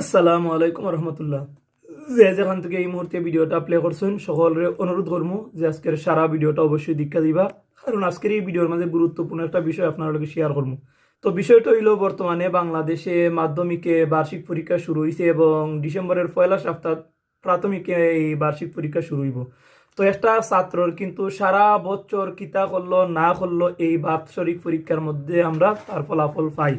আসসালামু আলাইকুম রহমতুল্লাহ। যে যেখান থেকে এই মুহূর্তে ভিডিওটা প্লে করছেন, সকলের অনুরোধ করব যে আজকের সারা ভিডিওটা অবশ্যই দীক্ষা দিবা। কারণ আজকের এই ভিডিওর মাঝে গুরুত্বপূর্ণ একটা বিষয় আপনার শেয়ার করব। তো বিষয়টা হইল বর্তমানে বাংলাদেশে মাধ্যমিকে বার্ষিক পরীক্ষা শুরু হয়েছে এবং ডিসেম্বরের পয়লা সপ্তাহ প্রাথমিকে এই বার্ষিক পরীক্ষা শুরু হইব। তো একটা ছাত্রর কিন্তু সারা বছর কিতা করল, না করল, এই বাৎসরিক পরীক্ষার মধ্যে আমরা তার ফলাফল পাই।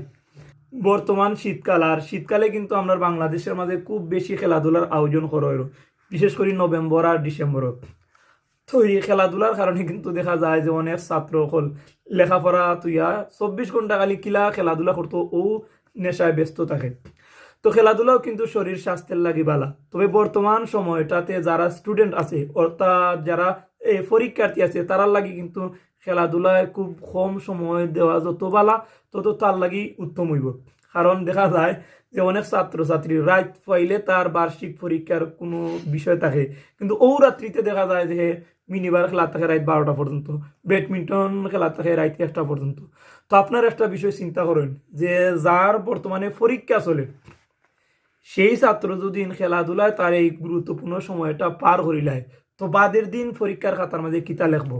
বর্তমান শীতকাল, আর শীতকালে কিন্তু আমরা বাংলাদেশের মাঝে খুব বেশি খেলাধুলার আয়োজন করা বিশেষ করে নভেম্বর আর ডিসেম্বরত। তো এই খেলাধুলার কারণে কিন্তু দেখা যায় যে অনেক ছাত্র হল লেখাপড়া, তুইয়া চব্বিশ ঘণ্টা খালি কিলা খেলাধুলা করতো, ও নেশায় ব্যস্ত থাকে। তো খেলাধুলাও কিন্তু শরীর স্বাস্থ্যের লাগি বালা। তবে বর্তমান সময়টাতে যারা স্টুডেন্ট আছে, অর্থাৎ যারা পরীক্ষার্থী আছে, তারার লাগি কিন্তু খেলাধুলায় খুব কম সময় দেওয়া যত বালা, তত তার লাগি উত্তম হইব। কারণ দেখা যায় যে অনেক ছাত্রছাত্রী রাত পাইলে তার বার্ষিক পরীক্ষার কোনো বিষয় থাকে। কিন্তু ও রাত্রিতে দেখা যায় যে মিনিবার খেলা থাকে রাত বারোটা পর্যন্ত ব্যাডমিন্টন খেলা থাকে রাত একটা পর্যন্ত। তো আপনার একটা বিষয় চিন্তা করেন যে যার বর্তমানে পরীক্ষা চলে, সেই ছাত্র যদি খেলাধুলায় তার এই গুরুত্বপূর্ণ সময়টা পার করিলায় তো বাদের দিন পরীক্ষার খাতার মাঝে কিতা লিখব?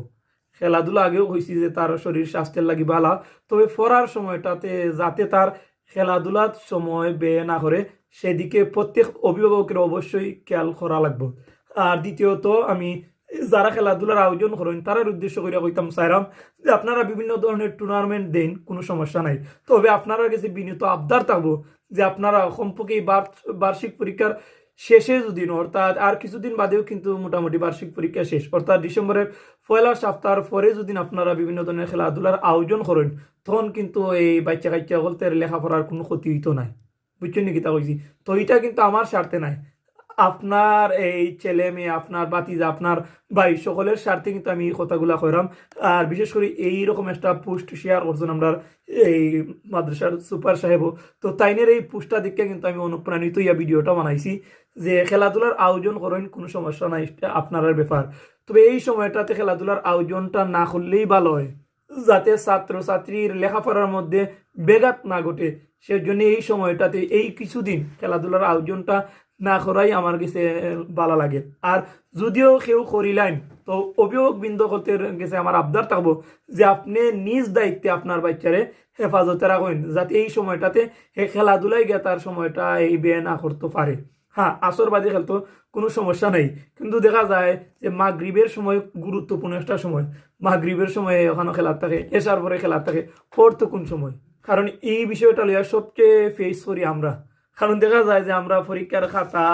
খেলাধুলা আগেও হয়েছি যে তার শরীর স্বাস্থ্যের লাগি ভালা, তবে পড়ার সময়টাতে যাতে তার খেলাধুলার সময় ব্যয় না করে, সেদিকে প্রত্যেক অভিভাবকের অবশ্যই খেয়াল করা লাগব। আর দ্বিতীয়ত, আমি যারা খেলাধুলার আয়োজন করেন, তারার উদ্দেশ্য করে কইতাম চাইরাম যে আপনারা বিভিন্ন ধরনের টুর্নামেন্ট দেন, কোনো সমস্যা নাই। তবে আপনারা কাছে বিনীত আবদার থাকব যে আপনারা কমপক্ষে বার্ষিক পরীক্ষার শেষে যদি অর্থাৎ আর কিছুদিন বাদেও কিন্তু মোটামুটি বার্ষিক পরীক্ষা শেষ। অর্থাৎ ডিসেম্বরের পয়লা সপ্তাহের পরে যদি আপনারা বিভিন্ন ধরনের খেলাধুলার আয়োজন করেন, তখন কিন্তু এই বাচ্চা কাচ্চা বলতে লেখাপড়ার কোনো ক্ষতি হইতো নাই। বুঝছেন নাকি তা কইছি? তো এটা কিন্তু আমার স্বার্থে নাই। আপনার এই ছেলে মেয়ে, আপনার বাতিজা আপনার ভাই, সকলের স্বার্থে কিন্তু আমি এই কথাগুলা কইরাম। আর বিশেষ করে এই রকম একটা পোস্ট শেয়ার করছেন আমরা এই মাদ্রাসার সুপার সাহেব। তো তাইনের এই পোস্টটা দেখে কিন্তু আমি অনুপ্রাণিত ইয়া ভিডিওটা বানাইছি যে খেলাধুলার আয়োজন করেন কোনো সমস্যা নাই আপনার ব্যাপার। তবে এই সময়টাতে খেলাধুলার আয়োজনটা না করলেই ভালো হয়, যাতে ছাত্রছাত্রীর লেখাপড়ার মধ্যে বেঘাত না ঘটে। সেজন্য এই সময়টাতে এই কিছুদিন খেলাধুলার আয়োজনটা না করাই আমার কাছে ভালো লাগে। আর যদিও কেউ করিলেন, তো অভিভাবক বৃন্দ করতে গেছে আমার আবদার থাকব যে আপনি নিজ দায়িত্বে আপনার বাচ্চারে হেফাজতে রাখেন, যাতে এই সময়টাতে হে খেলাধুলায় গিয়ে তার সময়টা এই ব্যয় না করতে পারে। হ্যাঁ আসর বাদে খেলতো, কোনো সমস্যা নেই। কিন্তু দেখা যায় যে মাগরিবের সময় গুরুত্বপূর্ণ একটা সময়। মাগরিবের সময় ওখানে খেলার থাকে, এসার পরে খেলার থাকে, পড়তো কোন সময়? কারণ এই বিষয়টা লইয়া সবচেয়ে ফেস করি আমরা। কারণ দেখা যায় যে আমরা পরীক্ষার খাতা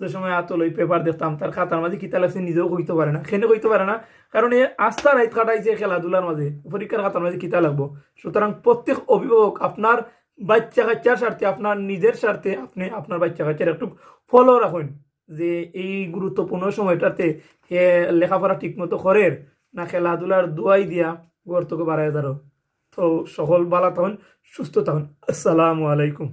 যে সময় এত লই পেপার দেখতাম, তার খাতার মাঝে কিতা লাগছে নিজেও কইতে পারে না। খেনে কইতে পারে না? কারণ এ আস্থা রাইত কাটাইছে খেলাধুলার মাঝে, পরীক্ষার খাতার মাঝে কিতা লাগবো। সুতরাং প্রত্যেক অভিভাবক, আপনার বাচ্চা কাচ্চার স্বার্থে, আপনার নিজের স্বার্থে, আপনি আপনার বাচ্চা কাচ্চার একটু ফলো রাখুন যে এই গুরুত্বপূর্ণ সময়টাতে হে লেখাপড়া ঠিকমতো করেন না খেলাধুলার দোয়াই দিয়া গর্তকে বাড়ায় দাঁড়ো তো সকল বালা তখন সুস্থ তখন আসসালামু আলাইকুম।